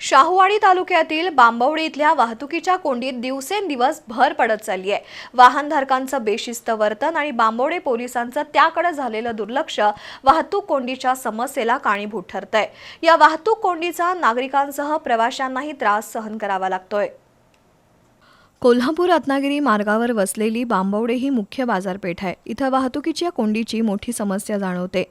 शाहूवाडी तालुक्यातील बांबवडी इथल्या वाहतुकीच्या कोंडीत दिवसेंदिवस भर पडत चालली आहे. वाहनधारकांचं बेशिस्त वर्तन आणि बांबवडे पोलिसांचं त्याकडे झालेलं दुर्लक्ष वाहतूक कोंडीच्या समस्येला कारणीभूत ठरतंय. या वाहतूक कोंडीचा नागरिकांसह प्रवाशांनाही त्रास सहन करावा लागतोय. कोल्हापूर रत्नागिरी मार्गावर वसलेली बांबवडे ही मुख्य बाजारपेठ आहे. इथं वाहतुकीच्या कोंडीची मोठी समस्या जाणवते.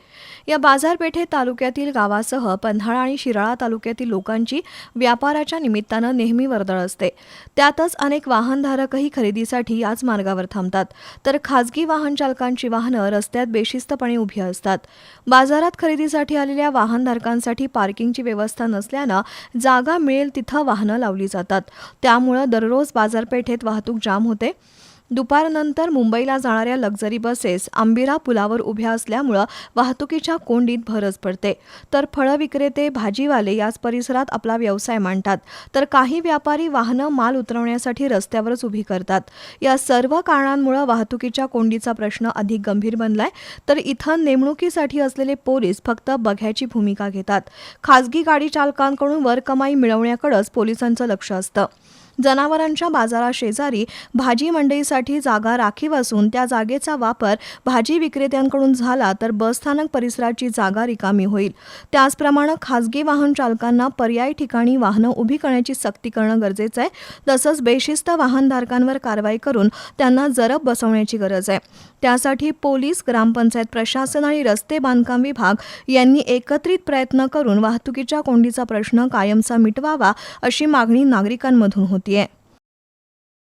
या बाजारपेठेत तालुक्यातील गावासह पन्हाळा आणि शिराळा तालुक्यातील लोकांची व्यापाराच्या निमित्तानं नेहमी वर्दळ असते. त्यातच अनेक वाहनधारकही खरेदीसाठी याच मार्गावर थांबतात. तर खाजगी वाहन चालकांची वाहनं रस्त्यात बेशिस्तपणे उभी असतात. बाजारात खरेदीसाठी आलेल्या वाहनधारकांसाठी पार्किंगची व्यवस्था नसल्यानं जागा मिळेल तिथं वाहनं लावली जातात. त्यामुळं दररोज बाजारपेठेत वाहतूक जाम होते. दुपारनंतर मुंबईला जाणाऱ्या लक्झरी बसेस आंबिरा पुलावर उभ्या असल्यामुळं वाहतुकीच्या कोंडीत भरच पडते. तर फळ विक्रेते भाजीवाले याच परिसरात आपला व्यवसाय मांडतात. तर काही व्यापारी वाहनं माल उतरवण्यासाठी रस्त्यावरच उभी करतात. या सर्व कारणांमुळं वाहतुकीच्या कोंडीचा प्रश्न अधिक गंभीर बनलाय. तर इथं नेमणुकीसाठी असलेले पोलीस फक्त बघ्याची भूमिका घेतात. खासगी गाडी चालकांकडून वरकमाई मिळवण्याकडेच पोलिसांचं लक्ष असतं. जनावरांच्या बाजाराशेजारी भाजी मंडईसाठी जागा राखीव असून त्या जागेचा वापर भाजी विक्रेत्यांकडून झाला तर बसस्थानक परिसराची जागा रिकामी होईल. त्याचप्रमाणे खासगी वाहन चालकांना पर्यायी ठिकाणी वाहनं उभी करण्याची सक्ती करणं गरजेचं आहे. तसंच बेशिस्त वाहनधारकांवर कारवाई करून त्यांना जरब बसवण्याची गरज आहे. त्यासाठी पोलीस ग्रामपंचायत प्रशासन आणि रस्ते बांधकाम विभाग यांनी एकत्रित प्रयत्न करून वाहतुकीच्या कोंडीचा प्रश्न कायमचा मिटवावा अशी मागणी नागरिकांमधून 点。